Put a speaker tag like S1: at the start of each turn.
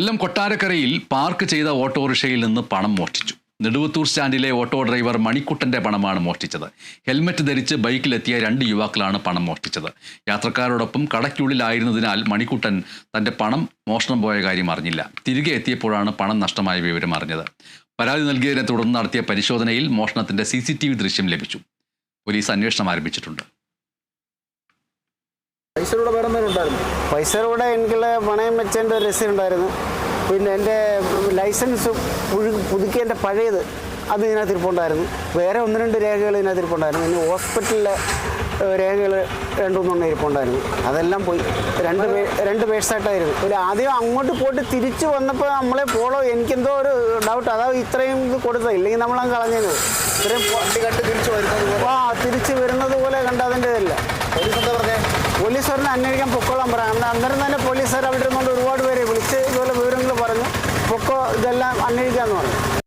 S1: കൊല്ലം കൊട്ടാരക്കരയിൽ പാർക്ക് ചെയ്ത ഓട്ടോറിക്ഷയിൽ നിന്ന് പണം മോഷ്ടിച്ചു. നെടുവത്തൂർ സ്റ്റാൻഡിലെ ഓട്ടോ ഡ്രൈവർ മണിക്കുട്ടന്റെ പണമാണ് മോഷ്ടിച്ചത്. ഹെൽമറ്റ് ധരിച്ച് ബൈക്കിലെത്തിയ രണ്ട് യുവാക്കളാണ് പണം മോഷ്ടിച്ചത്. യാത്രക്കാരോടൊപ്പം കടയ്ക്കുള്ളിലായിരുന്നതിനാൽ മണിക്കുട്ടൻ തന്റെ പണം മോഷണം പോയ കാര്യം അറിഞ്ഞില്ല. തിരികെ എത്തിയപ്പോഴാണ് പണം നഷ്ടമായ വിവരം അറിഞ്ഞത്. പരാതി നൽകിയതിനെ തുടർന്ന് നടത്തിയ പരിശോധനയിൽ മോഷണത്തിന്റെ സി ദൃശ്യം ലഭിച്ചു. പോലീസ് അന്വേഷണം ആരംഭിച്ചിട്ടുണ്ട്.
S2: വേറെ എന്തെങ്കിലും ഉണ്ടായിരുന്നു?
S3: കൂടെ എനിക്ക് പണയം വെച്ചതിന്റെ ഒരു രസീത് ഉണ്ടായിരുന്നു. പിന്നെ എന്റെ ലൈസൻസ് പുതുക്കിയ പുതുക്കിയതിന്റെ പഴയത് അത് ഇതിനകത്ത് ഇരിപ്പുണ്ടായിരുന്നു. വേറെ ഒന്ന് രണ്ട് രേഖകൾ ഇതിനകത്ത് ഇരിപ്പുണ്ടായിരുന്നു. പിന്നെ ഹോസ്പിറ്റലിലെ രേഖകൾ രണ്ടുമൂന്നെണ്ണം ഇരിപ്പുണ്ടായിരുന്നു. അതെല്ലാം പോയി. രണ്ട് പേ രണ്ട് പേഴ്സായിട്ടായിരുന്നു. ഒരു ആദ്യം അങ്ങോട്ട് പോയിട്ട് തിരിച്ചു വന്നപ്പോൾ നമ്മളെ പോളോ എനിക്കെന്തോ ഒരു ഡൗട്ട് അതാ ഇത്രയും ഇത് കൊടുത്തത്. ഇല്ലെങ്കിൽ നമ്മളങ്ങ് കളഞ്ഞത് ഇത്രയും പോലീസ് പറഞ്ഞ് അന്വേഷിക്കാൻ പൊക്കോളാൻ പറയാം അന്ന് അന്നേരം തന്നെ പോലീസുകാർ അവിടെ ഇരുന്നുകൊണ്ട് ഒരുപാട് പേരെ വിളിച്ച് ഇതുപോലെ വിവരങ്ങൾ പറഞ്ഞു. പൊക്കോ ഇതെല്ലാം അന്വേഷിക്കാമെന്ന് പറഞ്ഞു.